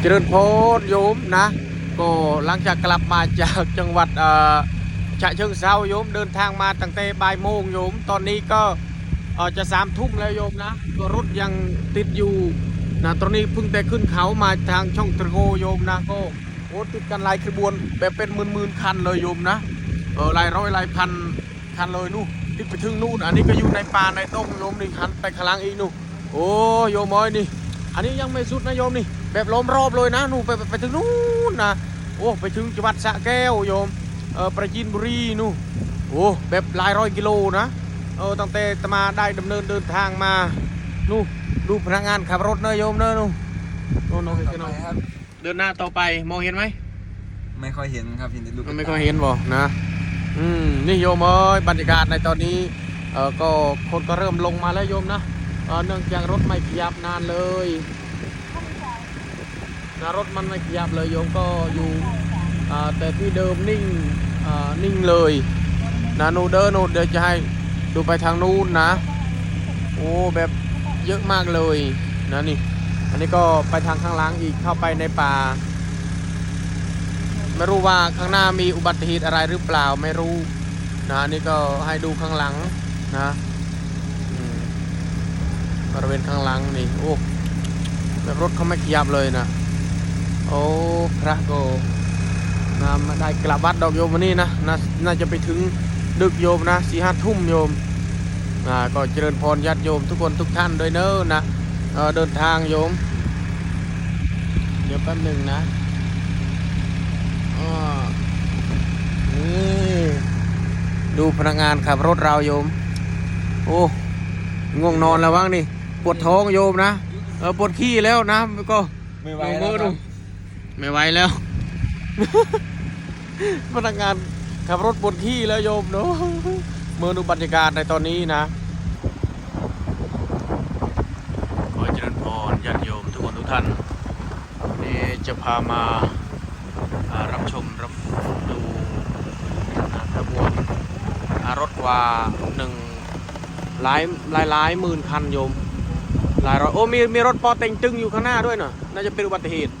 เจริญโพธโยมนะ ก็หลังจากกลับมาจากจังหวัดฉะเชิงเซาโยมเดินทางมาตั้งแต่บ่ายโมงโยม ตอนนี้ก็จะสามทุ่มแล้วโยมนะก็รถยังติดอยู่นะตอนนี้เพิ่งแต่ขึ้นเขามาทางช่องตะโกโยมนะก็โอ้ติดกันหลายขบวนแบบเป็นหมื่นๆคันเลยโยมนะเออหลายร้อยหลายพันคันเลยนู่นติดไปถึงนู่น อันนี้ก็อยู่ในป่าในต้งโยมนี่คันไปขลังอีกนู่นโอ้โยมอ้อยนี่ อันนี้ยังไม่สุดนะโยมนี่ แบบล้อมรอบเลยนะนู่นไปไปไปถึงนู่นนะโอ้ไปถึงจังหวัดสระแก้วโยมเออประจินบุรีนู่นโอ้แบบหลายร้อยกิโลนะเออตั้งแต่ตมาได้ดำเนินเดินทางมานู่นดูพนักงานขับรถเนอะโยมเนอะนู่นนู่นนู่นเห็นไหมครับเดินหน้าต่อไปมองเห็นไหมไม่ค่อยเห็นครับเห็นแต่ลูกมันไม่ค่อยเห็นบ่นะอืมนี่โยมเอ้ยบรรยากาศในตอนนี้เออก็คนก็เริ่มลงมาแล้วโยมนะเออเนื่องจากรถไม่ขยับนานเลยนะ รถมันไม่ขยับเลยโยมก็อยู่แต่ที่เดิมนิ่งนิ่งเลยนะนูเดอร์นูเดี๋ยวจะให้ดูไปทางนู้นนะ โอ้แบบเยอะมากเลยนะนี่ อันนี้ก็ไปทางข้างหล่างอีกเข้าไปในป่า ไม่รู้ว่าข้างหน้ามีอุบัติเหตุอะไรหรือเปล่าไม่รู้นะนี่ก็ให้ดูข้างหลังนะบริเวณข้างหลังนี่โอ้แบบรถเขาไม่ขยับเลยนะ โอ้พระโกนามาได้กลับวัดดอกโยมวันนี้นะน,น่าจะไปถึงดึกโยมนะสี่ห้าทุ่มโยมอ่าก็เจริญพรญาติโยมทุกคนทุกท่านด้วยเนอะนะเเดินทางโยม เดี๋ยวแป๊บหนึ่งนะอ้อนี่ดูพนักงานขับรถเราโยม โอ้ง่วงนอนแล้วบ้างนี่ปวดท้องโยมนะปวดขี้แล้วนะก็ไม่ไหวแล้ว ไม่ไหวแล้ว พนักงานขับรถปวดขี้แล้วโยมเนาะเมื่อดูบรรยากาศในตอนนี้นะขอเจริญพรญาติโยมทุกคนทุกท่านนี่จะพามาอ่ารับชมรับดูอ่าขบวนอ่ารถว่าหนึ่งหลายหลายหลายหมื่นคันโยม หลายร้อยโอ้มีมีรถปอเต็งตึงอยู่ข้างหน้าด้วยน่ะน่าจะเป็นอุบัติเหตุ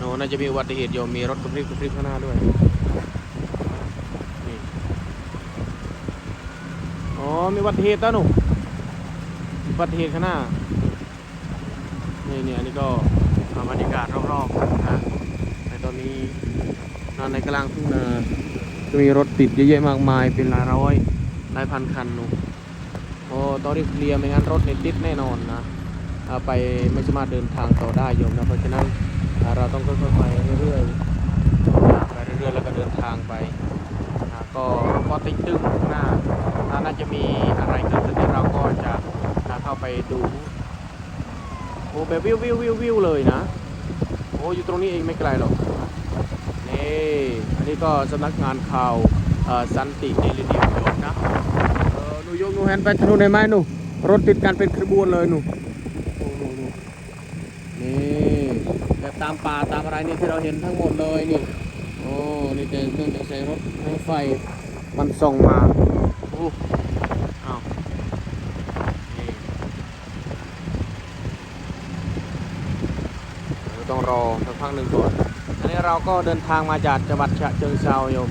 โน่น่าจะมีอุบัติเหตุโยมมีรถกระพริบกระพริบข้างหน้าด้วยนี่อ๋อมีอุบัติเหตุแล้วหนูอุบัติเหตุข้างหน้านี่นี่อันนี้ก็บรรยากาศรอบๆนะในตอนนี้นอนในกลางทุ่งนาจะมีรถติดเยอะแยะมากมายเป็นหลายร้อยหลายพันคันหนูโอ้ตอนนี้เคลียร์ไม่งั้นรถเนี่ยติดแน่นอนนะไปไม่สามารถเดินทางต่อได้โยมนะเพราะฉะนั้น เราต้องค่อยๆไปเรื่อยๆไปเรื่อยๆแล้วก็เดินทางไปก็พอติดตึงข้างหน้าอ่าน่าจะมีอะไรเกิดขึ้นเราก็จะเข้าไปดูโอ้แบบวิววิววิววิวเลยนะโอ้อยู่ตรงนี้เองไม่ไกลหรอกนี่อันนี้ก็สำนักงานข่าวสันติเดลินิวยมนะเออหนูโยกหนูแฮนไปทางนู้นได้ไหมหนูรถติดกันเป็นขบวนเลยหนูโอ้โหหนูนี่ แบบตามป่าตามอะไรนี่ที่เราเห็นทั้งหมดเลยนี่โอ้นี่แต่เครื่องจักรใช้รถให้ไฟมันส่องมาโอ้อ้าวนี่เดี๋ยวต้องรอสักพักหนึ่งก่อนอันนี้เราก็เดินทางมาจากจังหวัดฉะเชิงเซาโยม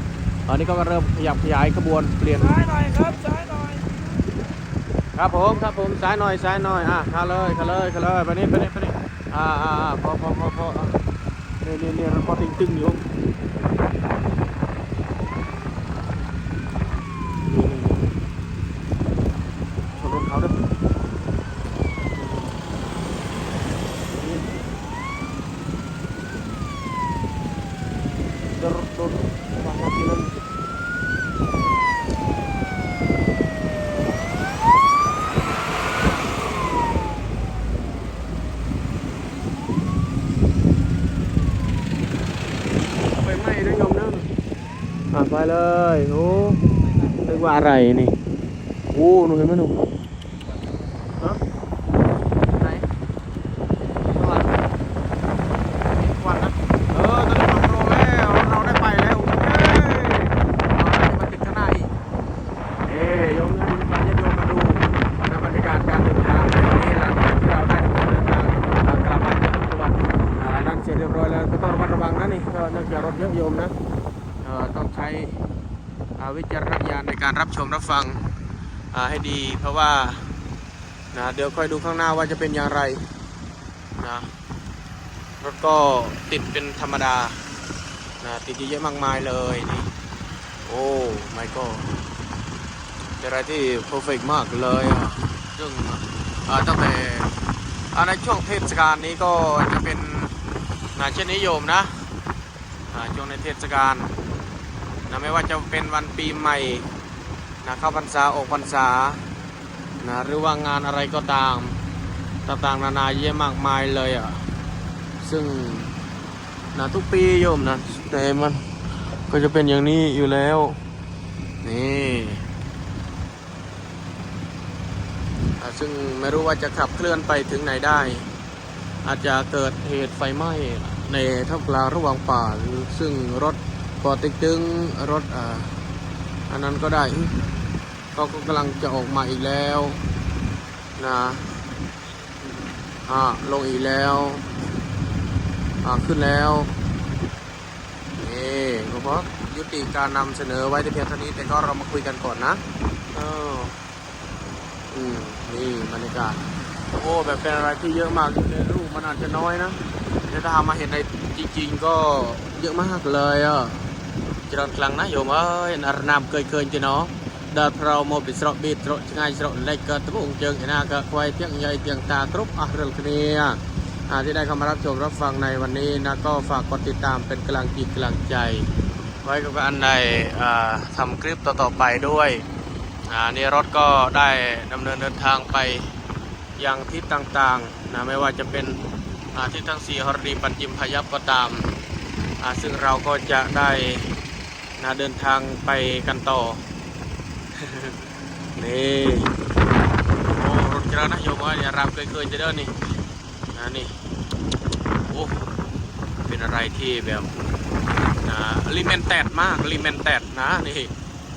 ตอนนี้ก็เริ่มขยับขยายขบวนเปลี่ยนซ้ายหน่อยครับซ้ายหน่อยครับผมครับผมซ้ายหน่อยซ้ายหน่อยอะเข้าเลยเข้าเลยเข้าเลยไปนี่ไปนี่ไปนี่ อ่าอ่าพอพอพอพอเนี่นี่นี่พอตึงตึงอยู่นี่นี่นี่ชนรถเขาด้วยเดี๋ยวรถโดนวางมาทีนึง เอาไปไหม้ด้วยโยมเนอะอะ ไปเลยโอ้นึกว่าอะไรนี่โอ้หนูเห็นไหมหนูฮะไหนสวรรค์เห็นสวรรค์นะเออตอนนี้เราโปรแล้วเราได้ไปแล้วเย้เราได้มาติดข้างหน้าอีกเอ้ยโยมนะคุณพาญาติโยมมาดูนะบรรยากาศการเดินทางในวันนี้หลังจากที่เราได้เดินทางกลับมาจากงนะนี่ก็เนื่องจากรถเยอะโยมนะเอ่อ ต้องใช้อาวิจารณญาณในการรับชมรับฟังให้ดี เพราะว่านะเดี๋ยวค่อยดูข้างหน้าว่าจะเป็นอย่างไรนะรถก็ติดเป็นธรรมดานะติดเยอะมากมายเลยนี่โอ้ไม่ก็เป็นอะไรที่เพอร์เฟกมากเลยอะซึ่งตั้งแต่ในช่วงเทศกาลนี้ก็จะเป็นนะเช่นนิยมนะช่วงในเทศกาล นะไม่ว่าจะเป็นวันปีใหม่นะเข้าพรรษาออกพรรษานะหรือว่างานอะไรก็ตามต่างๆนานาเยอะมากมายเลยอะซึ่งนะทุกปีโยมนะแต่มันก็จะเป็นอย่างนี้อยู่แล้วนี่ซึ่งไม่รู้ว่าจะขับเคลื่อนไปถึงไหนได้ อาจจะเกิดเหตุไฟไหม้ในท่ามกลางระหว่างป่าซึ่งรถ ปอติกตึงรถอ่าอันนั้นก็ได้ก็ก็กำลังจะออกมาอีกแล้วนะอ่าลงอีกแล้วอ่าขึ้นแล้วนี่ก็เพราะยุติการนำเสนอไว้แต่เพียงเท่านี้แต่ก็เรามาคุยกันก่อนนะเอออืมนี่บรรยากาศโอ้แบบเป็นอะไรที่เยอะมากในรูปมันอาจจะน้อยนะแต่ถ้ามาเห็นในจริง ๆ ก็เยอะมากเลยอะ จรดคลังนะโยมเอ้ยนารนามเคยเคยจีเนาะเดินเราโมบิสระบิตรงไงยสระเล็กกระตุ้งเจิงหน้ากระควายเพียงใหญ่เพียงตาครุบอะเรื่องนี้ที่ได้เข้ามารับชมรับฟังในวันนี้นะก็ฝากกดติดตามเป็นกำลังจิตกำลังใจ ไว้กับอันใดทำคลิปต่อๆไปด้วยนี่รถก็ได้ดำเนินเดินทางไปยังทิศต่างๆนะไม่ว่าจะเป็นที่ทั้งสี่ฮอร์ดีปันจิมพยับก็ตาม ซึ่งเราก็จะได้ นะเดินทางไปกันต่อ นี่โอ้รถเจริญนะโยมเอ้ยเนี่ยรามเคยเคยจะเดินนี่นะนี่โอ้เป็นอะไรที่แบบนะลิเมนแตดมากลิเมนแตดนะนี่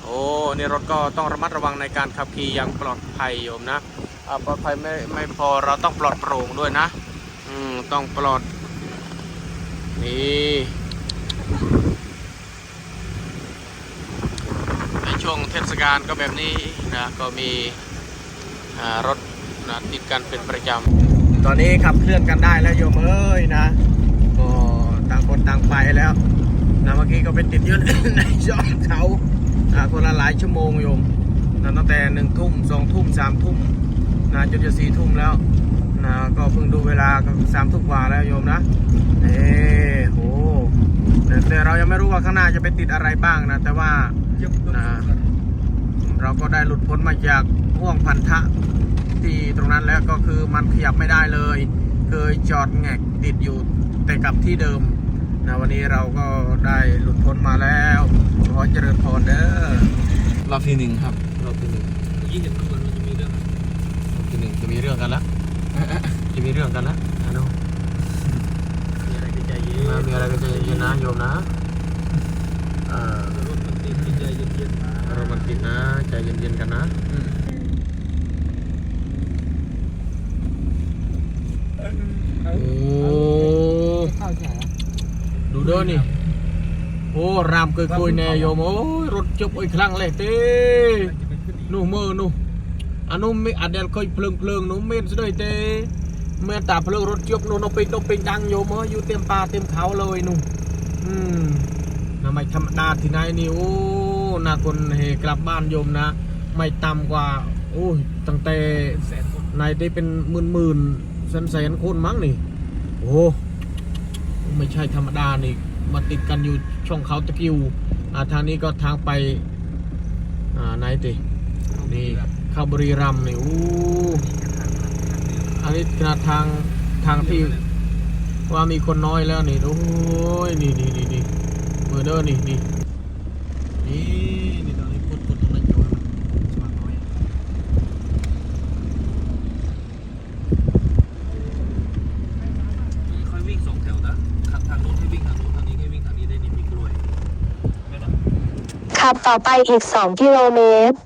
โอ้นี่รถก็ต้องระมัดระวังในการขับขี่อย่างปลอดภัยโยมนะปลอดภัยไม่ไม่พอเราต้องปลอดโปร่งด้วยนะอืมต้องปลอดนี่ใน ช่วงเทศกาลก็แบบนี้นะก็มีรถนะติดกันเป็นประจำ ตอนนี้ขับเคลื่อนกันได้แล้วโยมเอ้ยนะก็ต่างคนต่างไปแล้วนะเมื่อกี้ก็ไปติดอยืนในยอดเขาคนละหลายชั่วโมงโยมนะตั้งแต่หนึ่งทุ่มสองทุ่มสามทุ่มนะจนจะสี่ทุ่มแล้วนะก็เพิ่งดูเวลาก็สามทุ่มกว่าแล้วโยมนะเอ้โหแต่เรายังไม่รู้ว่าข้างหน้าจะไปติดอะไรบ้างนะ แต่ว่า นะเราก็ได้หลุดพ้นมาจากห่วงพันธะที่ตรงนั้นแล้วก็คือมันขยับไม่ได้เลย เคยจอดแงกติดอยู่แต่กับที่เดิมนะวันนี้เราก็ได้หลุดพ้นมาแล้วขอเจริญพรเด้อรอบที่หนึ่งครับรอบที่หนึ่งยี่เห็นมันมันจะมีเรื่องรอบที่หนึ่งจะมีเรื่องกันแล้วจะมีเรื่องกันแล้วนะน้องมีอะไรใจเย็นมามีอะไรก็ใจเย็นๆนะโยมนะเออรถมันติดใจ เย็นๆนะรามันติดนะ ใจเย็นๆกันนะโอ้ดูเด้อนี่ โอ้รามเคยคุยแน่โยมโอ้ยรถจบไอ้ครั้งเลยเต้นู่มือนู่อันนู้นมีอันเดลเคยเพลิงเพลิงนู้เมนซะด้วยเต้เมื่อตาเพลิงรถจบนู่นนปิงนปิงดังโยมเอ้ยอยู่เต็มป่าเต็มเขาเลยนู่อืมนะไม่ธรรมดาที่ไหนนี่โอ้ นาคนเฮกลับบ้านโยมนะ ไม่ต่ำกว่า โอ้ยตั้งแต่แสนคนในได้เป็นหมื่นหมื่นแสนแสนคนมั้งนี่ โอ้ไม่ใช่ธรรมดานี่มาติดกันอยู่ช่องเขาตะกิวอ่าทางนี้ก็ทางไปอ่าไหนตินี่ข้าบุรีรัมนี่อู้อันนี้ขนาดทางทางที่ว่ามีคนน้อยแล้วนี่โอ้ยนี่นี่นี่นี่เบอร์เดอร์นี่นี่นี่นี่ตอนนี้พุทธพุทธตรงนั้นอยู่สว่างน้อย มีค่อยวิ่งสองแถวนะขับทางโน้นให้วิ่งทางโน้นทางนี้ให้วิ่งทางนี้ได้นี่มีกล้วยไม่ต้อง ขับต่อไปอีก 2 กิโลเมตร